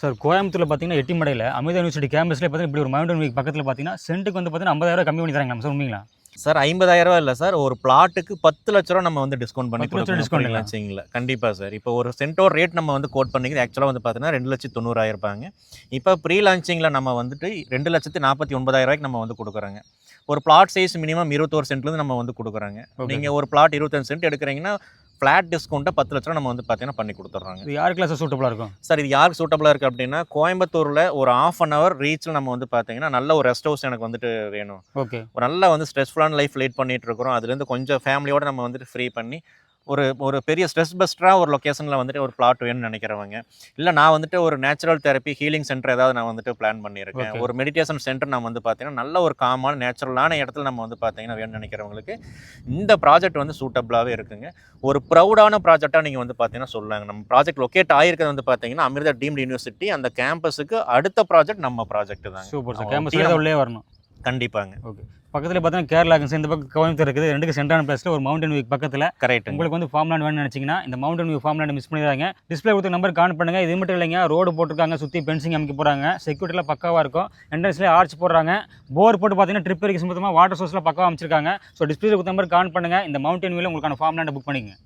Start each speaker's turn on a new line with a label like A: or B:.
A: Sir கோயம்புத்தூர்ல பார்த்தீங்கன்னா எட்டிமடையில் Amrita university கேம்பஸ்ல பார்த்தீங்கன்னா இப்படி ஒரு மவுண்டன் வீக் பக்கத்தில் பார்த்தீங்கன்னா சென்ட்டுக்கு வந்து பார்த்தீங்கன்னா ஐம்பதாயிரம் கம்மி பண்ணி தராங்களா சார் உண்மைங்களா?
B: சார் ஐம்பதாயிரம் ரூபா இல்லை சார். ஒரு பிளாட்டுக்கு பத்து லட்ச ரூபா நம்ம வந்து டிஸ்கவுண்ட் பண்ணி கொடுக்கணும். புரியுங்களா? வச்சுங்களா கண்டிப்பாக சார். இப்போ ஒரு சென்டோர் ரேட் நம்ம வந்து கோட் பண்ணிக்கிறது ஆக்சுவலாக வந்து பார்த்தீங்கன்னா ரெண்டு லட்சத்தி தொண்ணூறாயிரம் இருப்பாங்க இப்போ ப்ரீ லான்ச்சிங்கில் நம்ம வந்துட்டு ரெண்டு லட்சத்தி நாற்பத்தி ஒன்பதாயிரம் ரூபாய்க்கு நம்ம வந்து கொடுக்குறோங்க. ஒரு பிளாட் சைஸ் மினிமம் இருபத்தோரு சென்ட்லேருந்து நம்ம வந்து கொடுக்குறாங்க. நீங்கள் ஒரு பிளாட் இருபத்தஞ்சு சென்ட் எடுக்கிறீங்கன்னா ஃப்ளாட் டிஸ்கவுண்ட்டை பத்து லட்ச ரூபா நம்ம வந்து பார்த்தீங்கன்னா பண்ணி கொடுத்துட்றாங்க.
A: இது யாருக்கெல்லாம் சார் சூட்டபுளாக இருக்கும்?
B: சார் இது யாருக்கு சூட்டபுளாக இருக்குது அப்படின்னா கோயம்புத்தூரில் ஒரு ஆஃப் அன் ஹவர் ரீச்சில் நம்ம வந்து பார்த்தீங்கன்னா நல்ல ஒரு ரெஸ்ட் ஹவுஸ் எனக்கு வந்துட்டு வேணும்.
A: ஓகே
B: ஒரு நல்லா வந்து ஸ்ட்ரெஸ்ஃபுல்லான லைஃப் லீட் பண்ணிட்டு இருக்கிறோம். அதுலேருந்து கொஞ்சம் ஃபேமிலியோட நம்ம வந்துட்டு ஃப்ரீ பண்ணி ஒரு ஒரு பெரிய ஸ்ட்ரெஸ் பஸ்டராக ஒரு லொக்கேஷனில் வந்துட்டு ஒரு பிளாட் வேணும்னு நினைக்கிறவங்க. இல்லை நான் வந்துட்டு ஒரு நேச்சுரல் தெரப்பி ஹீலிங் சென்டர் ஏதாவது நான் வந்துட்டு பிளான் பண்ணியிருக்கேன். ஒரு மெடிடேஷன் சென்டர் நான் வந்து பார்த்தீங்கன்னா நல்ல ஒரு காமான நேச்சுரலான இடத்துல நம்ம வந்து பார்த்தீங்கன்னா வேணும்னு நினைக்கிறவங்களுக்கு இந்த ப்ராஜெக்ட் வந்து சூட்டபிளாகவே இருக்குங்க. ஒரு ப்ரௌடான ப்ராஜெக்டாக நீங்கள் வந்து பார்த்தீங்கன்னா சொல்லாங்க. நம்ம ப்ராஜெக்ட் லொக்கேட் ஆகிருக்கிறது வந்து பார்த்தீங்கன்னா அமிர்தா டீம்டு யூனிவர்சிட்டி அந்த கேம்பஸுக்கு அடுத்த ப்ராஜெக்ட் நம்ம ப்ராஜெக்ட் தாங்க.
A: சூப்பர் சார் கேம்பஸ் உள்ளே வரணும்.
B: கண்டிப்பாங்க.
A: பக்கத்தில் பார்த்தீங்கன்னா கேரளா இருக்குது இந்த பக்கம் கோயம்புத்தூர் இருக்குது. ரெண்டுக்கு சென்ட்ரான பிளேஸில் ஒரு மவுண்டன் வீக் பக்கத்தில்.
B: கரெக்ட்டுங்க
A: உங்களுக்கு வந்து ஃபார்ம் லேண்ட் வேணும்னு நினச்சிங்கன்னா இந்த mountain view farm land miss பண்ணிடுறாங்க டிஸ்பிளே கொடுத்த நம்பர் கான் பண்ணுங்க. இது மட்டும் இல்லைங்க. ரோடு போட்டிருக்காங்க சுற்றி பென்சிங் அமைக்க போகிறாங்க செக்யூரிட்டிலாம் பக்காவாக இருக்கும். என்ட்ரன்ஸ்லேயே ஆர்ச் போடுறாங்க. போர் போட்டு பார்த்தீங்கன்னா ட்ரிப் இருக்கு சுத்தமாக வாட்டர் சோர்ஸ்லாம் பக்காவாக அமைச்சிருக்காங்க. ஸோ டிஸ்பிளே கொடுத்த நம்பர் கான் பண்ணுங்க. இந்த மவுண்டன் வியூவில் உங்களுக்கான ஃபார்ம் லேண்டை புக் பண்ணிக்கங்க.